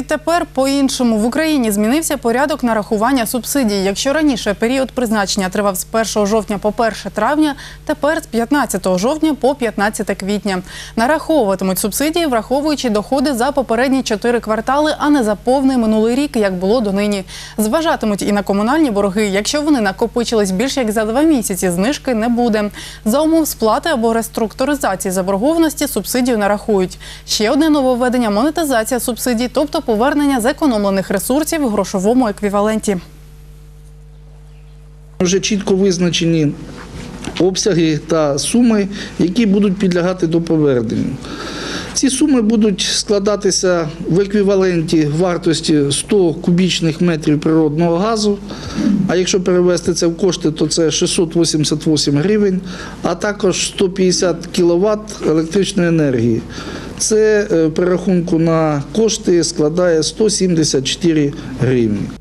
Відтепер по-іншому в Україні змінився порядок нарахування субсидій. Якщо раніше період призначення тривав з 1 жовтня по 1 травня, тепер з 15 жовтня по 15 квітня. Нараховуватимуть субсидії, враховуючи доходи за попередні чотири квартали, а не за повний минулий рік, як було донині. Зважатимуть і на комунальні борги. Якщо вони накопичились більше як за два місяці, знижки не буде. За умов сплати або реструктуризації заборгованості субсидію нарахують. Ще одне нововведення – монетизація субсидій, тобто повернення зекономлених ресурсів в грошовому еквіваленті. Вже чітко визначені обсяги та суми, які будуть підлягати до повернення. Ці суми будуть складатися в еквіваленті вартості 100 кубічних метрів природного газу. А якщо перевести це в кошти, то це 688 гривень, а також 150 кВт електричної енергії. Це е, при на кошти складає 174 гривні.